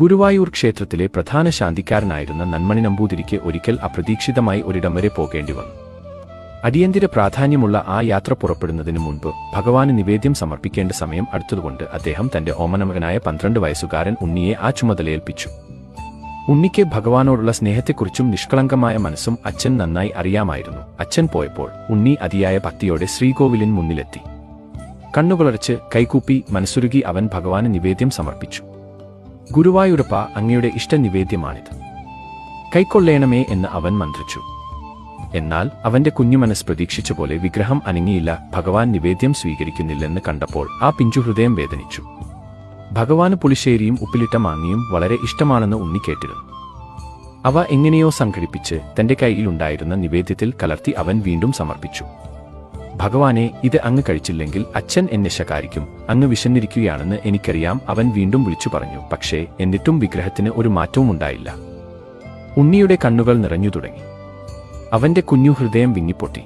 ഗുരുവായൂർ ക്ഷേത്രത്തിലെ പ്രധാന ശാന്തിക്കാരനായിരുന്ന നന്മണി നമ്പൂതിരിക്ക് ഒരിക്കൽ അപ്രതീക്ഷിതമായി ഒരിടം വരെ പോകേണ്ടി വന്നു. അടിയന്തിര പ്രാധാന്യമുള്ള ആ യാത്ര പുറപ്പെടുന്നതിനു മുൻപ് ഭഗവാന് നിവേദ്യം സമർപ്പിക്കേണ്ട സമയം അടുത്തതുകൊണ്ട് അദ്ദേഹം തന്റെ ഓമനമകനായ പന്ത്രണ്ട് വയസ്സുകാരൻ ഉണ്ണിയെ ആ ചുമതലയേൽപ്പിച്ചു. ഉണ്ണിക്ക് ഭഗവാനോടുള്ള സ്നേഹത്തെക്കുറിച്ചും നിഷ്കളങ്കമായ മനസ്സും അച്ഛൻ നന്നായി അറിയാമായിരുന്നു. അച്ഛൻ പോയപ്പോൾ ഉണ്ണി അതിയായ ഭക്തിയോടെ ശ്രീകോവിലിൻ മുന്നിലെത്തി. കണ്ണുകളടച്ച് കൈകൂപ്പി മനസ്സുരുകി അവൻ ഭഗവാന് നിവേദ്യം സമർപ്പിച്ചു. ഗുരുവായൂരപ്പ അങ്ങയുടെ ഇഷ്ടനിവേദ്യമാണിത്. കൈക്കൊള്ളേണമേ എന്ന് അവൻ മന്ത്രിച്ചു. എന്നാൽ അവന്റെ കുഞ്ഞുമനസ് പ്രതീക്ഷിച്ച പോലെ വിഗ്രഹം അനങ്ങിയില്ല ഭഗവാൻ നിവേദ്യം സ്വീകരിക്കുന്നില്ലെന്ന് കണ്ടപ്പോൾ ആ പിഞ്ചുഹൃദയം വേദനിച്ചു. ഭഗവാന് പുളിശ്ശേരിയും ഉപ്പിലിട്ട മാങ്ങിയും വളരെ ഇഷ്ടമാണെന്ന് ഉണ്ണി കേട്ടിരുന്നു അവ എങ്ങനെയോ സംഘടിപ്പിച്ച് തന്റെ കയ്യിലുണ്ടായിരുന്ന നിവേദ്യത്തിൽ കലർത്തി അവൻ വീണ്ടും സമർപ്പിച്ചു. ഭഗവാനെ ഇത് അങ്ങ് കഴിച്ചില്ലെങ്കിൽ അച്ഛൻ എന്നെ ശകാരിക്കും. അങ്ങ് വിശന്നിരിക്കുകയാണെന്ന് എനിക്കറിയാം. അവൻ വീണ്ടും വിളിച്ചു പറഞ്ഞു. പക്ഷേ എന്നിട്ടും വിഗ്രഹത്തിന് ഒരു മാറ്റവും ഉണ്ടായില്ല. ഉണ്ണിയുടെ കണ്ണുകൾ നിറഞ്ഞു തുടങ്ങി. അവന്റെ കുഞ്ഞു ഹൃദയം വിങ്ങിപ്പൊട്ടി.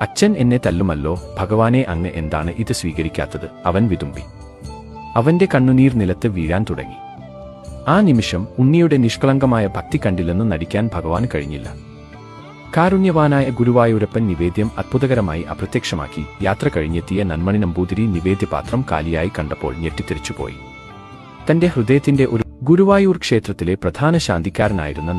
അച്ഛൻ എന്നെ തല്ലുമല്ലോ. ഭഗവാനെ അങ്ങ് എന്താണ് ഇത് സ്വീകരിക്കാത്തത്? അവൻ വിതുമ്പി. അവന്റെ കണ്ണുനീർ നിലത്ത് വീഴാൻ തുടങ്ങി. ആ നിമിഷം ഉണ്ണിയുടെ നിഷ്കളങ്കമായ ഭക്തി കണ്ടില്ലെന്ന് നടിക്കാൻ ഭഗവാൻ കഴിഞ്ഞില്ല. കാരുണ്യവാനായ ഗുരുവായൂരപ്പൻ നിവേദ്യം അത്ഭുതകരമായി അപ്രത്യക്ഷമാക്കി. യാത്ര കഴിഞ്ഞെത്തിയ നന്മണി നമ്പൂതിരി നിവേദ്യപാത്രം കാലിയായി കണ്ടപ്പോൾ ഞെട്ടിത്തിരിച്ചുപോയി. തന്റെ ഹൃദയത്തിന്റെ ഒരു ഗുരുവായൂർ ക്ഷേത്രത്തിലെ പ്രധാന ശാന്തിക്കാരനായിരുന്ന